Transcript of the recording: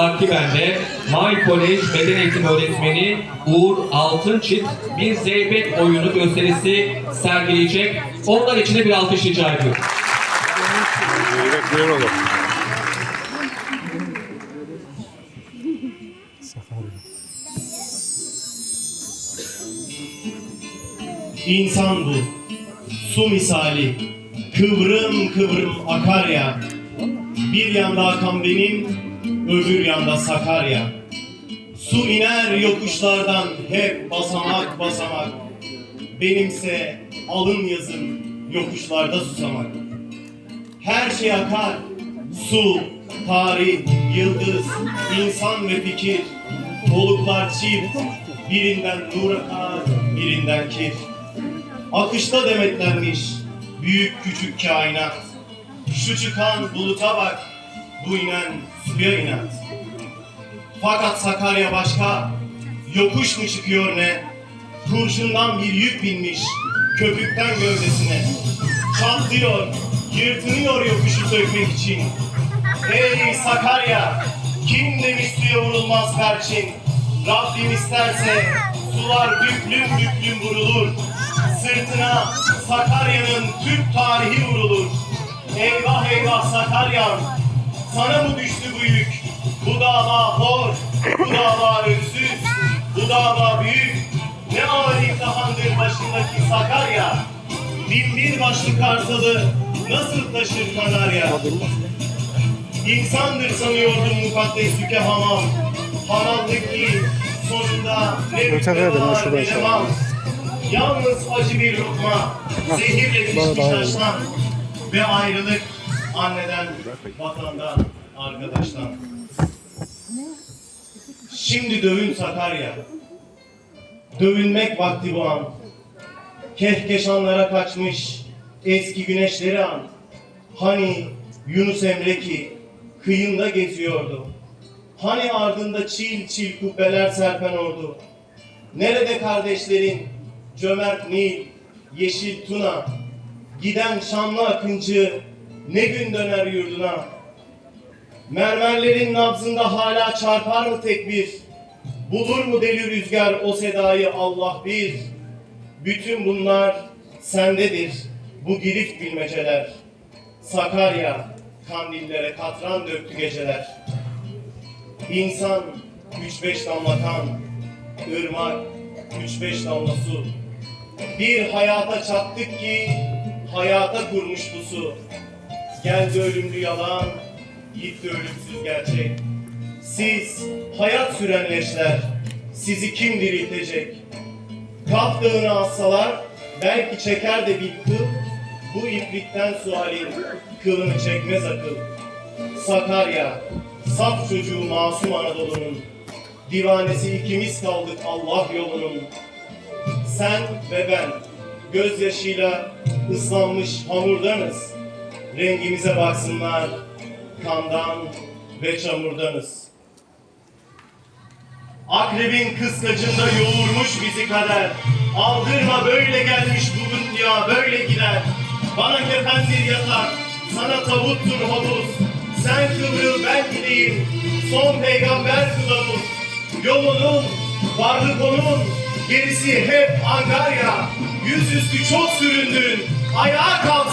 Takiben'de My College Beden Eğitimi Öğretmeni Uğur Altınçit bir zeybek oyunu gösterisi sergileyecek. Onlar için de bir alkış rica ediyorum. İnsan bu, su misali, kıvrım kıvrım akar ya. Bir yanda akan benim, öbür yanda Sakarya. Su iner yokuşlardan hep basamak basamak. Benimse alın yazın yokuşlarda susamak. Her şey akar, su, tarih, yıldız, insan ve fikir. Oluklar çift, birinden nur akar, birinden kir. Akışta demetlenmiş büyük küçük kainat. Şu çıkan buluta bak, bu inen suya inat. Fakat Sakarya başka, yokuş mu çıkıyor ne? Kurşundan bir yük binmiş, köpükten gövdesine. Çatlıyor, yırtınıyor yokuşu sökmek için. Ey Sakarya, kim demiş suya vurulmaz perçin? Rabbim isterse sular büklüm büklüm vurulur. Sırtına Sakarya'nın Türk tarihi vurulur. Eyvah eyvah Sakarya'm, sana mı düştü bu yük? Bu dava hor, bu dava öksüz, bu dava büyük. Ne ağır imtihandır başındaki Sakarya. Bin bir başlı kartalı nasıl taşır Kanarya? İnsandır sanıyordum mukaddes yüke hamam. Hamallık ki sonunda ne şuradan ne mal. Yalnız acı bir lokma, zehirle pişmiş taştan ve ayrılık anneden, vatandan, arkadaştan. Şimdi dövün Sakarya. Dövünmek vakti bu an. Kehkeşanlara kaçmış eski güneşleri an. Hani Yunus Emre ki kıyında geziyordu. Hani ardında çil çil kubbeler serpen ordu. Nerede kardeşlerin cömert Nil, yeşil Tuna, giden şanlı akıncı ne gün döner yurduna? Mermerlerin nabzında hala çarpar mı tekbir? Bulur mu deli rüzgar o sedayı Allah bir? Bütün bunlar sendedir bu girift bilmeceler. Sakarya kandillere katran döktü geceler. İnsan üç beş damla kan, ırmak üç beş damla su. Bir hayata çattık ki hayata kurmuş bu su. Geldi ölümlü yalan, gitti ölümsüz gerçek. Siz hayat süren leşler, sizi kim diriltecek? Kaf dağını assalar, belki çeker de bir kıl, bu iplikten sualin kılını çekmez akıl. Sakarya, saf çocuğu masum Anadolu'nun, divanesi ikimiz kaldık Allah yolunun. Sen ve ben, gözyaşıyla ıslanmış hamurdanız. Rengimize baksınlar, kandan ve çamurdanız. Akrebin kıskacında yoğurmuş bizi kader. Aldırma böyle gelmiş bu dünya böyle gider. Bana kefendir yatak, sana tavuttur havuz. Sen kıvrıl ben gideyim, son peygamber kılavuz. Yolunun, varlık onun, gerisi hep Angarya. Yüzüstü çok süründün, ayağa kalk